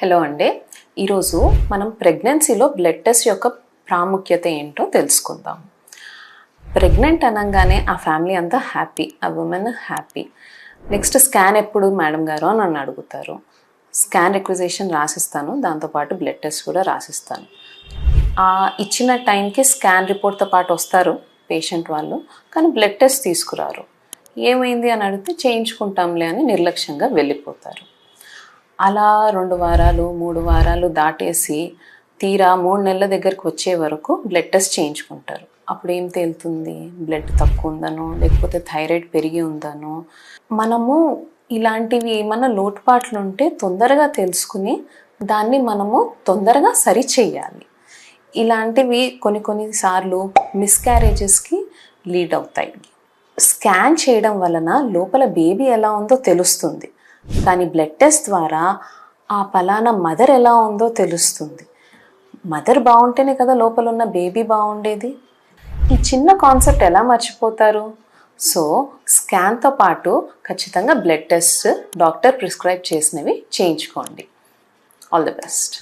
Hello అండి. ఈరోజు మనం ప్రెగ్నెన్సీలో బ్లడ్ టెస్ట్ యొక్క ప్రాముఖ్యత ఏంటో తెలుసుకుందాం. ప్రెగ్నెంట్ అనగానే ఆ ఫ్యామిలీ అంతా హ్యాపీ ఆ ఉమెన్ హ్యాపీ. నెక్స్ట్ స్కాన్ ఎప్పుడు మేడం గారు అని నన్ను అడుగుతారు. స్కాన్ రిక్వజేషన్ రాసిస్తాను దాంతోపాటు బ్లడ్ టెస్ట్ కూడా రాసిస్తాను. ఆ ఇచ్చిన టైంకి స్కాన్ రిపోర్ట్తో పాటు వస్తారు పేషెంట్ వాళ్ళు కానీ బ్లడ్ టెస్ట్ తీసుకురారు. ఏమైంది అని అడిగితే చేయించుకుంటాంలే అని నిర్లక్ష్యంగా వెళ్ళిపోతారు. అలా రెండు వారాలు మూడు వారాలు దాటేసి తీరా మూడు నెలల దగ్గరికి వచ్చే వరకు బ్లడ్ టెస్ట్ చేయించుకుంటారు. అప్పుడు ఏం తేలుతుంది? బ్లడ్ తక్కువ ఉందనో లేకపోతే థైరాయిడ్ పెరిగి ఉందనో? మనము ఇలాంటివి ఏమైనా లోటుపాట్లు ఉంటే తొందరగా తెలుసుకుని దాన్ని మనము తొందరగా సరి చేయాలి. ఇలాంటివి కొన్ని కొన్నిసార్లు మిస్క్యారేజెస్కి లీడ్ అవుతాయి. స్కాన్ చేయడం వలన లోపల బేబీ ఎలా ఉందో తెలుస్తుంది. కానీ బ్లడ్ టెస్ట్ ద్వారా ఆ పలానా మదర్ ఎలా ఉందో తెలుస్తుంది. మదర్ బాగుంటేనే కదా లోపల ఉన్న బేబీ బాగుండేది. ఈ చిన్న కాన్సెప్ట్ ఎలా మర్చిపోతారు? సో స్కాన్తో పాటు ఖచ్చితంగా బ్లడ్ టెస్ట్ డాక్టర్ ప్రిస్క్రైబ్ చేసినవి చేయించుకోండి. All the best